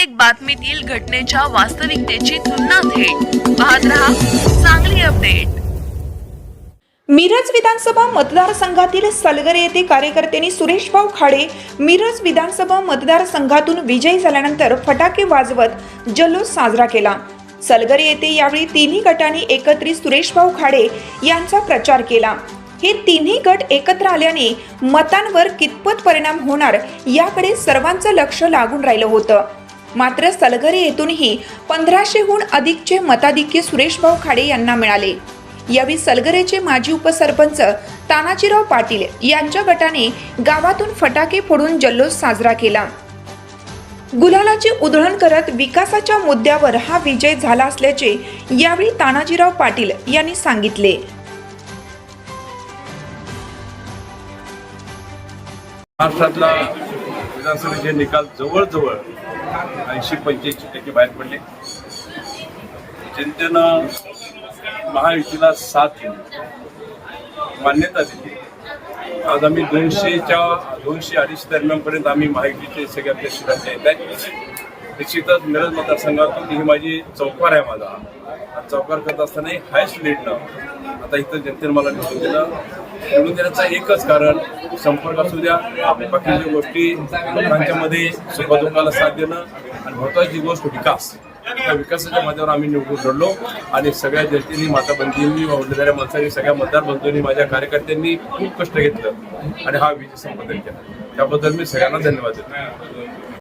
प्रत्येक बातमीतील घटनेच्या वास्तविकतेची तुलना थेट. पाहत रहा चांगली अपडेट मिरज विधानसभा मतदारसंघातील सलगरे येथे कार्यकर्त्यांनी सुरेशभाऊ खाडे मिरज विधानसभा मतदारसंघातून विजयी झाल्यानंतर फटाके वाजवत जल्लोष साजरा केला. सलगरे येथे यावेळी तिन्ही गटांनी एकत्रित सुरेशभाऊ खाडे यांचा प्रचार केला. हे तिन्ही गट एकत्र आल्याने मतांवर कितपत परिणाम होणार याकडे सर्वांचं लक्ष लागून राहिलं होतं. मात्र सलगरे येथूनही पंधराशेहून अधिकचे मताधिक्य सुरेशभाऊ खाडे यांना मिळाले. यावेळी सलगरेचे माजी उपसरपंच तानाजीराव पाटील यांच्या गटाने गावातून फटाके फोडून जल्लोष साजरा केला. गुलालाची उधळण करत विकासाच्या मुद्द्यावर हा विजय झाला असल्याचे यावेळी तानाजीराव पाटील यांनी सांगितले. महाराष्ट्रातला विधानसभेचे निकाल जवळजवळ ऐंशी पंच्याऐंशी टक्के बाहेर पडले. जनतेनं महायुतीला साथ दिली. मान्यता दिली. आज आम्ही दोनशेच्या दोनशे अडीचशे दरम्यानपर्यंत आम्ही महायुतीचे सगळ्या प्रेसिडेंट आहेत. निश्चितच मिरज मतदारसंघातून ही माझी चौकार आहे माझा. चौकार करत असताना हायस्ट लीडनं आता इथं जनतेनं मला निवडून दिलं. निवडून देण्याचं एकच कारण संपर्क असू द्या बाकीच्या गोष्टी लोकांच्या मध्ये सुखदुःखाला साथ देणं आणि महत्वाची गोष्ट विकास. त्या विकासाच्या माध्यमावर आम्ही निवडून लढलो आणि सगळ्या जनतेनी माता बंधूंनी वडलेल्या माणसांनी सगळ्या मतदार बंधूंनी माझ्या कार्यकर्त्यांनी खूप कष्ट घेतलं आणि हा विजय संपादन केला. त्याबद्दल मी सगळ्यांना धन्यवाद देतो.